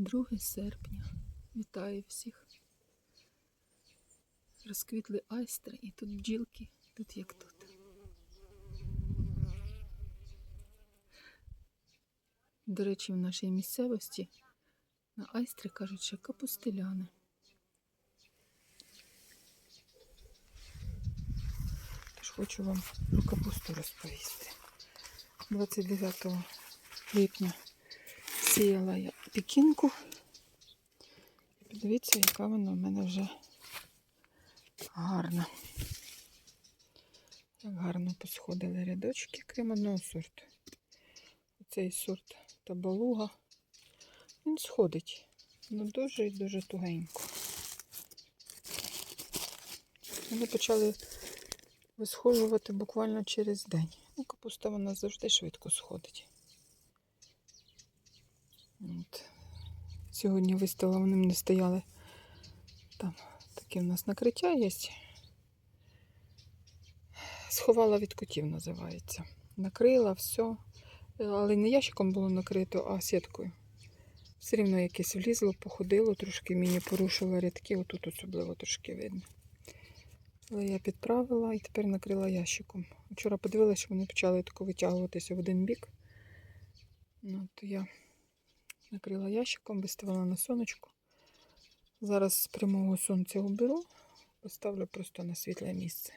2 серпня. Вітаю всіх. Розквітли айстри і тут бджілки, тут як тут. До речі, в нашій місцевості на айстри кажуть, що капустеляни. Тож хочу вам про капусту розповісти. 29 липня сіяла я пікінку. Подивіться, яка вона в мене вже гарна. Як гарно посходили рядочки, крім одного сорту. Оцей сорт табалуга. Він сходить. Ну дуже і дуже тугенько. Вони почали висхожувати буквально через день. Ну, капуста вона завжди швидко сходить. От. Сьогодні виставила, вони не стояли. Там таке в нас накриття є. Сховала від котів, називається. Накрила все. Але не ящиком було накрито, а сіткою. Все рівно якесь влізло, походило, трошки мені порушило рядки, отут особливо трошки видно. Але я підправила і тепер накрила ящиком. Вчора подивилася, що вони почали тако витягуватися в один бік. Ну, то я накрила ящиком, виставила на сонечко. Зараз з прямого сонця уберу, поставлю просто на світле місце.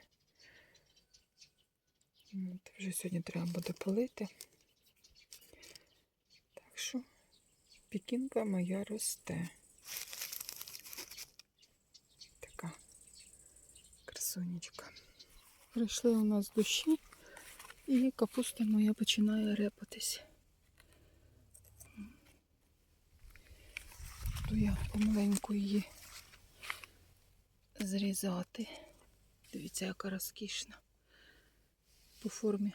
От, вже сьогодні треба буде полити. Так що пікінка моя росте. Така красунечка. Прийшли у нас дощі, і капуста моя починає репатись. Буду я помаленьку її зрізати. Дивіться, яка розкішна. По формі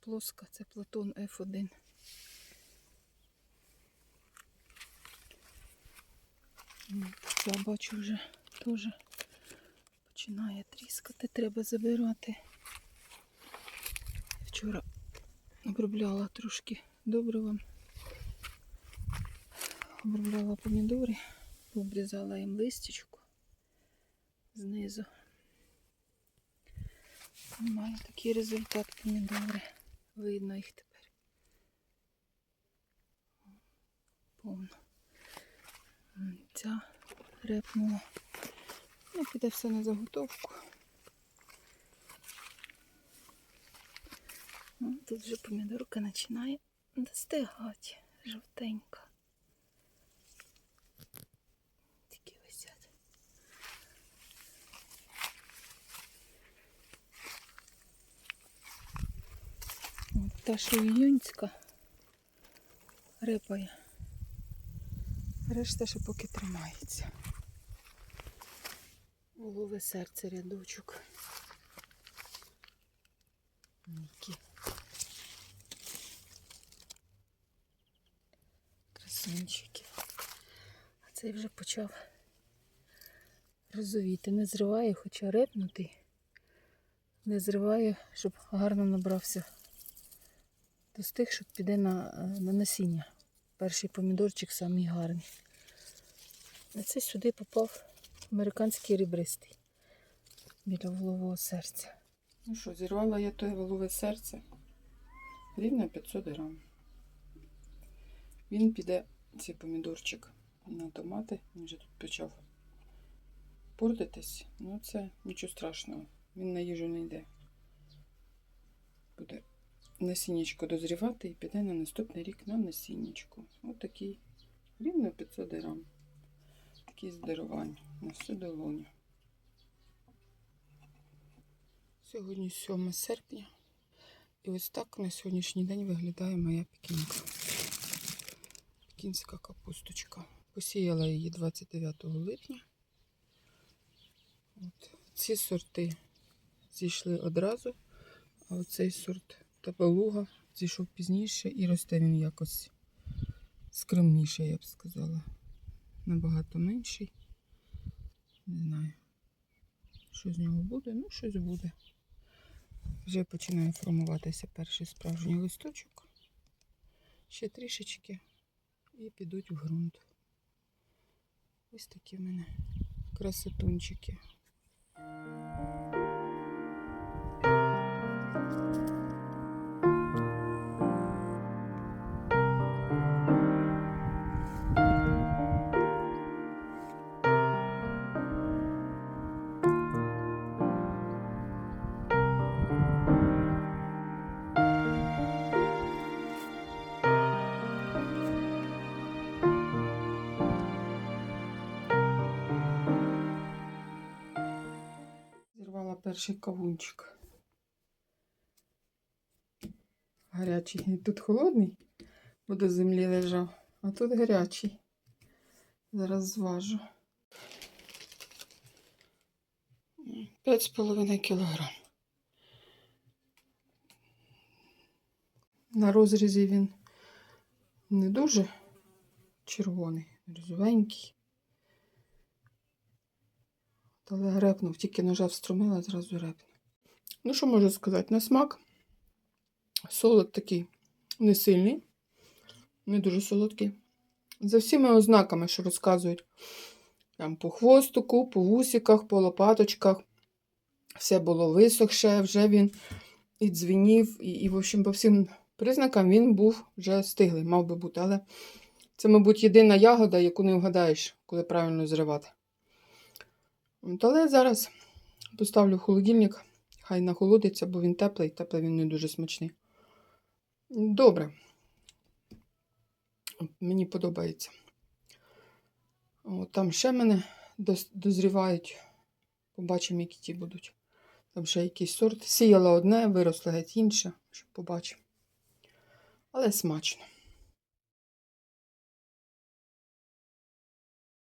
плоска, це Платон F1. От, Я бачу вже теж починає тріскати, треба забирати. Вчора обробляла трошки добривом. Обробляла помідори, обрізала їм листячку знизу. Маю такий результат помідори. Видно їх тепер. Повно. Ця репнула. Ну, піде все на заготовку. Ну, тут вже помідорка починає достигати. Жовтенька. Тільки висять. От та, що іюнська репає. Решта ще поки тримається. Голове серце рядочок. Які. Красунчики. А цей вже почав розовіти. Не зриває, хоча репнутий. Не зриває, щоб гарно набрався. Достиг, щоб піде на, е, на насіння. Перший помідорчик самий гарний. А це сюди попав американський ребристий біля волового серця. Ну що, зірвала я той волове серце рівно 500 грам. Він піде, цей помідорчик, на томати. Він вже тут почав портитись. Ну це нічого страшного. Він на їжу не йде. Насіннячко дозрівати і піде на наступний рік на насіннячко. Ось такий рівно 500 грам. Такі здоровання на всю долоню. Сьогодні 7 серпня. І ось так на сьогоднішній день виглядає моя пекінка. Пекінська капусточка. Посіяла її 29 липня. От. Ці сорти зійшли одразу, а оцей сорт табалуга зійшов пізніше і росте він якось скромніше, я б сказала. Набагато менший. Не знаю, що з нього буде, ну щось буде. Вже починає формуватися перший справжній листочок. Ще трішечки і підуть в ґрунт. Ось такі в мене красотунчики. Перший кавунчик. Гарячий. Тут холодний, бо до землі лежав, а тут гарячий. Зараз зважу. П'ять з половиною кілограм. На розрізі він не дуже червоний, розовенький. Але грепнув, тільки ножа встромила, зразу репнув. Ну, що можу сказати? На смак солод такий не сильний, не дуже солодкий. За всіма ознаками, що розказують. Там по хвостику, по вусиках, по лопаточках. Все було висохше, вже він і дзвенів, і, і, в общем, по всім признакам він був вже стиглий, мав би бути. Але це, мабуть, єдина ягода, яку не вгадаєш, коли правильно зривати. От, але зараз поставлю холодильник, хай нахолодиться, бо він теплий, теплий він не дуже смачний. Добре. Мені подобається. От, там ще мене дозрівають. Побачимо, які ті будуть. Там ще якийсь сорт. Сіяла одне, виросло геть інше, щоб побачимо. Але смачно.